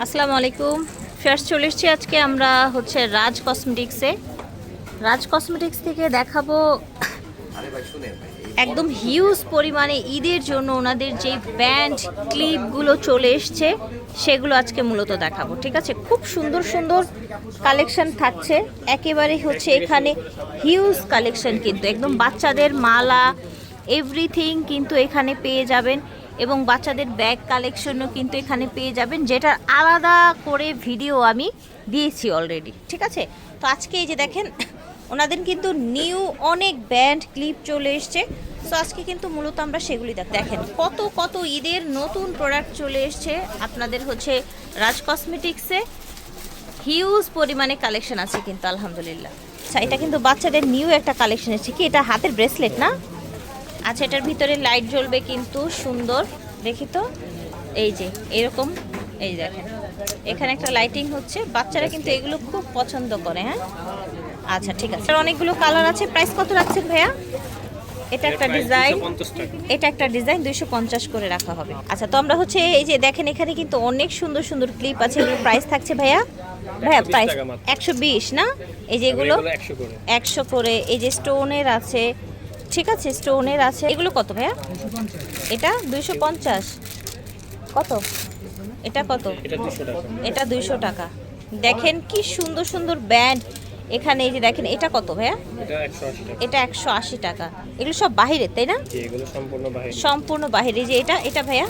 আসসালামু আলাইকুম। ফার্স্ট চলে এসেছি আজকে আমরা হচ্ছে রাজ কসমেটিক্সে। রাজ কসমেটিক্স থেকে দেখাবো একদম হিউজ পরিমাণে ঈদের জন্য ওনাদের যে ব্যান্ড ক্লিপগুলো চলে এসছে, সেগুলো আজকে মূলত দেখাবো, ঠিক আছে? খুব সুন্দর সুন্দর কালেকশন থাকছে। একেবারে হচ্ছে এখানে হিউজ কালেকশন কিন্তু, একদম বাচ্চাদের মালা, এভরিথিং কিন্তু এখানে পেয়ে যাবেন। এবং বাচ্চাদের ব্যাগ কালেকশনও কিন্তু এখানে পেয়ে যাবেন যেটা আলাদা করে ভিডিও আমি দিয়েছি অলরেডি ঠিক আছে? তো আজকে এই যে দেখেন, ওনাদের কিন্তু নিউ অনেক ব্যান্ড ক্লিপ চলে এসছে। সো আজকে কিন্তু মূলত আমরা সেগুলি দেখ, দেখেন, কত কত ঈদের নতুন প্রোডাক্ট চলে এসছে। আপনাদের হচ্ছে রাজ কসমেটিক্সে হিউজ পরিমাণে কালেকশন আছে কিন্তু, আলহামদুলিল্লাহ। এটা কিন্তু বাচ্চাদের নিউ একটা কালেকশন এসেছে। কি, এটা হাতের ব্রেসলেট না? আচ্ছা এটার ভিতরে লাইট জ্বলবে কিন্তু সুন্দর। দেখি তো। এই যে এরকম। এই দেখেন। এখানে একটা লাইটিং হচ্ছে। বাচ্চারা কিন্তু এগুলো খুব পছন্দ করে হ্যাঁ? আচ্ছা ঠিক আছে। অনেকগুলো কালার আছে। প্রাইস কত রাখছেন ভাইয়া? এটা একটা ডিজাইন এটা একটা ডিজাইন দুইশো পঞ্চাশ করে রাখা হবে। আচ্ছা তো আমরা হচ্ছে এই যে দেখেন এখানে কিন্তু অনেক সুন্দর সুন্দর ক্লিপ আছে। এগুলোর প্রাইস থাকছে ভাইয়া? ভাইয়া প্রাইস একশো বিশ না? এই যে এগুলো? একশো করে। এই যে স্টোনের আছে। ঠিক আছে স্টোনের আছে। এগুলো কত ভাইয়া? এটা দুইশো পঞ্চাশ। কত? এটা কত? এটা দুইশো টাকা। দেখেন কি সুন্দর সুন্দর ব্যান্ড। এখানে এই যে দেখেন এটা কত ভাইয়া? এটা একশো আশি টাকা। এগুলো সব বাহিরের তাই না? সম্পূর্ণ বাহিরে। যে এটা এটা ভাইয়া?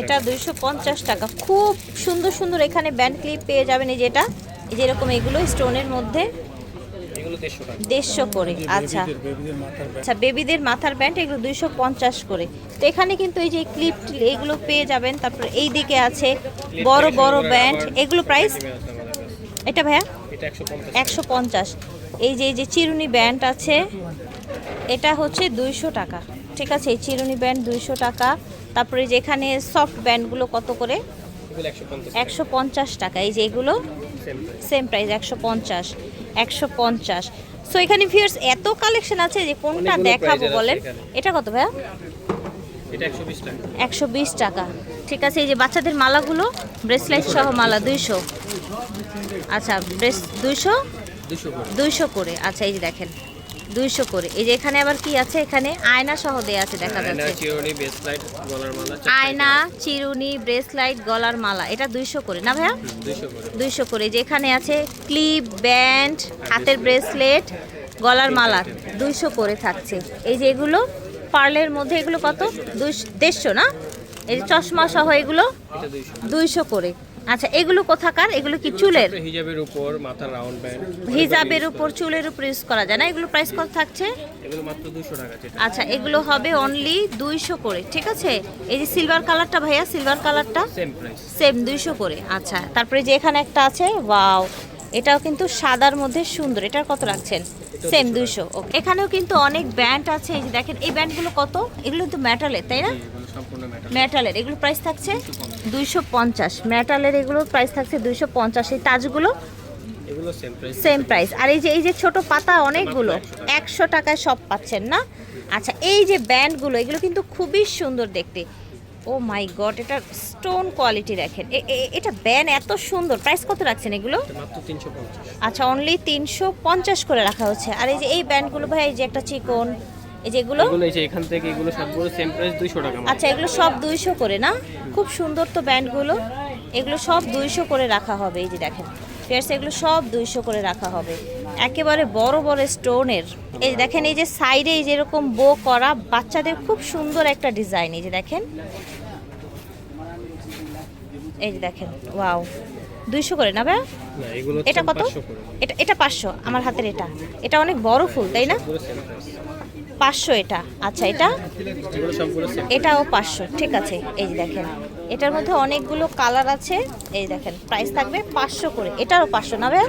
এটা দুইশো পঞ্চাশ টাকা। খুব সুন্দর সুন্দর এখানে ব্যান্ড ক্লিপ পেয়ে যাবেন। এই যে এটা এই যে এরকম এগুলো স্টোনের মধ্যে। দেড়শো করে আচ্ছা। আচ্ছা বেবিদের মাথার ব্যান্ড এগুলো দুইশো পঞ্চাশ করে। তো এখানে কিন্তু এই যে ক্লিপ এগুলো পেয়ে যাবেন। তারপর এই দিকে আছে বড় বড় ব্যান্ড এগুলো প্রাইস। এটা ভাইয়া? একশো পঞ্চাশ এই যে এই যে চিরুনি ব্যান্ড আছে এটা হচ্ছে দুইশো টাকা। ঠিক আছে এই চিরুনি ব্যান্ড দুইশো টাকা। তারপরে যেখানে সফট ব্যান্ডগুলো কত করে? একশো পঞ্চাশ টাকা। এই যে এগুলো? সেম প্রাইস একশো পঞ্চাশ একশো পঞ্চাশ। সো এখানে ভিউয়ার্স এত কালেকশন আছে যে কোনটা দেখাবো বলেন? এটা কত ভাইয়া? একশো বিশ টাকা। ঠিক আছে এই যে বাচ্চাদের মালাগুলো ব্রেসলেট সহ মালা দুইশো। আচ্ছা ব্রেস দুইশো? দুইশো করে। আচ্ছা এই যে দেখেন। দুইশো করে। এই যে এখানে আবার কি আছে? এখানে আয়না সহ দেয়া আছে দেখা যাচ্ছে। চিরুনি বেস গলার মালা আয়না চিরুনি ব্রেসলাইট গলার মালা এটা দুইশো করে। না ভাইয়া? দুশো করে। দুইশো করে। যে এখানে আছে ক্লিপ ব্যান্ড হাতের ব্রেসলেট গলার মালা দুইশো করে থাকছে। এই যে এগুলো পার্লের মধ্যে এগুলো কত? দুইশো দেড়শো না? এই চশমা সহ এগুলো এটা দুইশো। দুইশো করে। আচ্ছা এগুলো কোথাকার? এগুলো কি চুলের? হিজাবের উপর মাথার রাউন্ড ব্যান্ড হিজাবের উপর চুলের উপর ইউজ করা যায় না? এগুলো প্রাইস কত থাকছে? এগুলো মাত্র দুশো টাকা আচ্ছা এগুলো হবে অনলি দুইশো করে ঠিক আছে? এই যে সিলভার কালারটা ভাইয়া সিলভার কালারটা সেম প্রাইস সেম দুইশো করে আচ্ছা। তারপরে যে এখানে একটা আছে ওয়াও এটাও কিন্তু সাদার মধ্যে সুন্দর। এটার কত রাখছেন? সেম দুইশো এখানেও কিন্তু অনেক ব্যান্ড আছে এই যে দেখেন এই ব্যান্ডগুলো কত? এগুলো কিন্তু মেটালের তাই না? মেটালের এগুলো প্রাইস থাকছে দুইশো পঞ্চাশ। মেটালের এগুলোর প্রাইস থাকছে দুইশো পঞ্চাশ। এই তাজগুলো? সেম প্রাইস আর এই যে এই যে ছোট পাতা অনেকগুলো একশো টাকায় সব পাচ্ছেন না? আচ্ছা এই যে ব্যান্ডগুলো এগুলো কিন্তু খুবই সুন্দর দেখতে। ও মাই গড এটা স্টোন কোয়ালিটি দেখেন। এটা ব্যান্ড এত সুন্দর। প্রাইস কত রাখছেন এগুলো? আচ্ছা অনলি তিনশো পঞ্চাশ করে রাখা হচ্ছে। আর এই যে এই ব্যান্ডগুলো ভাই এই যে একটা চিকন এই যে এগুলো? এগুলো এই যে এখান থেকে এগুলো সবগুলো সেম প্রাইস দুইশো টাকা আচ্ছা এগুলো সব দুইশো করে না? খুব সুন্দর তো ব্যান্ডগুলো। এগুলো সব দুইশো করে রাখা হবে এই যে দেখেন। ফেয়ার্স এগুলো সব দুইশো করে রাখা হবে। একেবারে বড় বড় স্টোনের। এই যে দেখেন এই যে সাইডে এই যেরকম বো করা বাচ্চাদের খুব সুন্দর একটা ডিজাইন এই যে দেখেন। এই যে দেখেন ওয়াও। দুইশো করে না ভাই এটা কত? এটা এটা পাঁচশো আমার হাতের এটা। এটা অনেক বড় ফুল তাই না? পাঁচশো এটা। আচ্ছা এটা? এটাও পাঁচশো, ঠিক আছে। এই দেখেন, এটার মধ্যে অনেকগুলো কালার আছে। এই দেখেন প্রাইস থাকবে পাঁচশো করে। এটারও পাঁচশো। না ভাইয়া?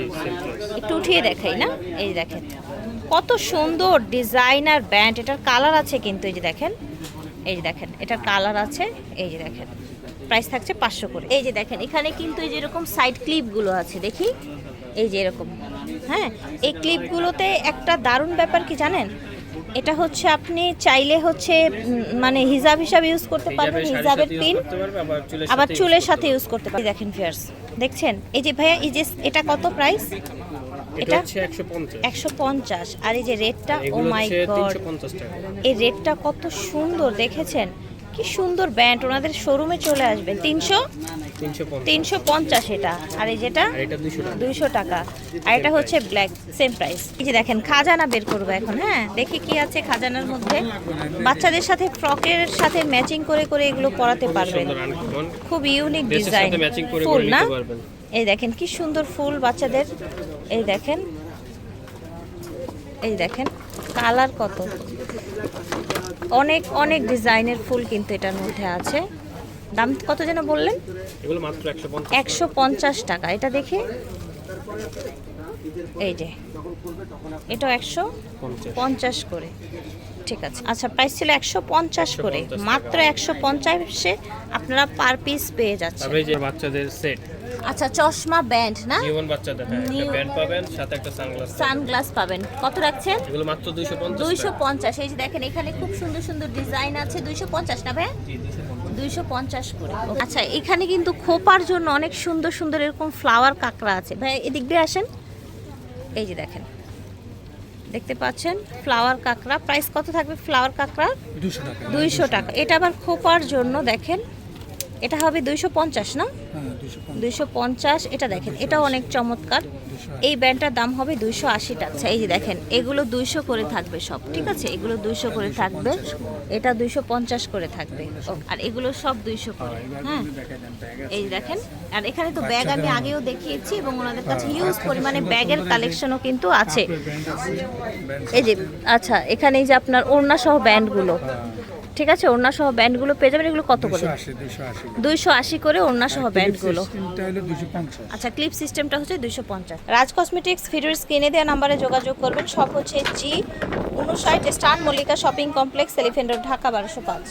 একটু উঠিয়ে দেখাই না? এই দেখেন, কত সুন্দর ডিজাইনার ব্যান্ড। এটার কালার আছে কিন্তু, এই যে দেখেন। এই যে দেখেন, এটার কালার আছে। এই যে দেখেন প্রাইস থাকছে পাঁচশো করে। এই যে দেখেন, এখানে কিন্তু এই যেরকম সাইড ক্লিপগুলো আছে, দেখি। এই যে এরকম হ্যাঁ? এই ক্লিপগুলোতে একটা দারুণ ব্যাপার কি জানেন? এটা হচ্ছে আপনি চাইলে হচ্ছে মানে হিজাব হিসাব ইউজ করতে পারবেন হিজাবের পিন আবার চুলের সাথে ইউজ করতে পারবেন। দেখেন ফিয়ার্স দেখছেন? এই যে ভাইয়া এই যে এটা কত প্রাইস এটা একশো পঞ্চাশ। আর এই যে রেটটা ও মাই গড এই রেটটা কত সুন্দর দেখেছেন? কি সুন্দর ব্যান্ড ওনাদের শোরুমে চলে আসবে তিনশো? তিনশো পঞ্চাশ। এটা। আর এই যেটা? এটা দুশো টাকা। দুইশো টাকা। আর এটা হচ্ছে ব্ল্যাক সেম প্রাইস এই যে দেখেন খাজানা বের করব এখন হ্যাঁ? দেখি কি আছে খাজানার মধ্যে। বাচ্চাদের সাথে ফ্রকের সাথে ম্যাচিং করে করে এগুলো পরাতে পারবেন। খুব ইউনিক ডিজাইন ফুল না? এই দেখেন কি সুন্দর ফুল বাচ্চাদের। এই দেখেন। এই দেখেন কালার কত। অনেক অনেক ডিজাইনের ফুল কিন্তু এটার মধ্যে আছে। দাম কত যেন বললেন? একশো পঞ্চাশ টাকা। এটা দেখে। এই যে। এটা একশো পঞ্চাশ। করে। ঠিক আছে। আচ্ছা প্রাইস ছিল একশো পঞ্চাশ করে। মাত্র একশো পঞ্চাশে আপনারা পার পিস পেয়ে যাচ্ছেন। বাচ্চাদের সেট আচ্ছা চশমা ব্যান্ড না? জীবন বাচ্চাদের একটা ব্যান্ড পাবেন সাথে একটা সানগ্লাস সানগ্লাস পাবেন। কত রাখছেন? এগুলো মাত্র দুইশো পঞ্চাশ দুইশো পঞ্চাশ। এই যে দেখেন এখানে খুব সুন্দর সুন্দর ডিজাইন আছে। দুইশো পঞ্চাশ না ভাই দুইশো পঞ্চাশ করে। আচ্ছা এখানে কিন্তু খোপার জন্য অনেক সুন্দর সুন্দর এরকম ফ্লাওয়ার কাঁকড়া আছে। ভাই এদিক দিয়ে আসেন। এই যে দেখেন। দেখতে পাচ্ছেন ফ্লাওয়ার কাঁকড়া। প্রাইস কত থাকবে ফ্লাওয়ার কাঁকড়া দুইশো টাকা। এটা আবার খোপার জন্য দেখেন। এটা হবে দুইশো পঞ্চাশ না? হ্যাঁ দুইশো পঞ্চাশ। এটা দেখেন এটাও অনেক চমৎকার। এই ব্যান্ডটার দাম হবে দুইশো আশি টাকা। এই যে দেখেন এগুলো দুইশো করে থাকবে সব ঠিক আছে? এগুলো দুইশো করে থাকবে এটা দুইশো পঞ্চাশ করে থাকবে। আর এগুলো সব দুইশো করে। হ্যাঁ যান ব্যাগ এই দেখেন আর এখানে তো ব্যাগ আমি আগেও দেখিয়েছি এবং ওনাদের কাছে হিউজ পরিমাণে ব্যাগের কালেকশনও কিন্তু আছে। এই যে আচ্ছা এখানে এই যে আপনার ওড়না সহ ব্যান্ডগুলো ঠিক আছে? ওড়না সহ ব্যান্ডগুলো পেয়ে যাবেন। এগুলো কত করে? দুইশো আশি করে। ওড়না সহ ব্যান্ডগুলো। দুশো পঞ্চাশ। আচ্ছা ক্লিপ সিস্টেমটা হচ্ছে দুইশো পঞ্চাশ। রাজ কসমেটিক্স ফিরুর স্ক্রিনে দেওয়া নাম্বারে যোগাযোগ করবেন। সব হচ্ছে জি উনষাট স্টান Mallika shopping complex Elephant Dhaka বারোশো পাঁচ।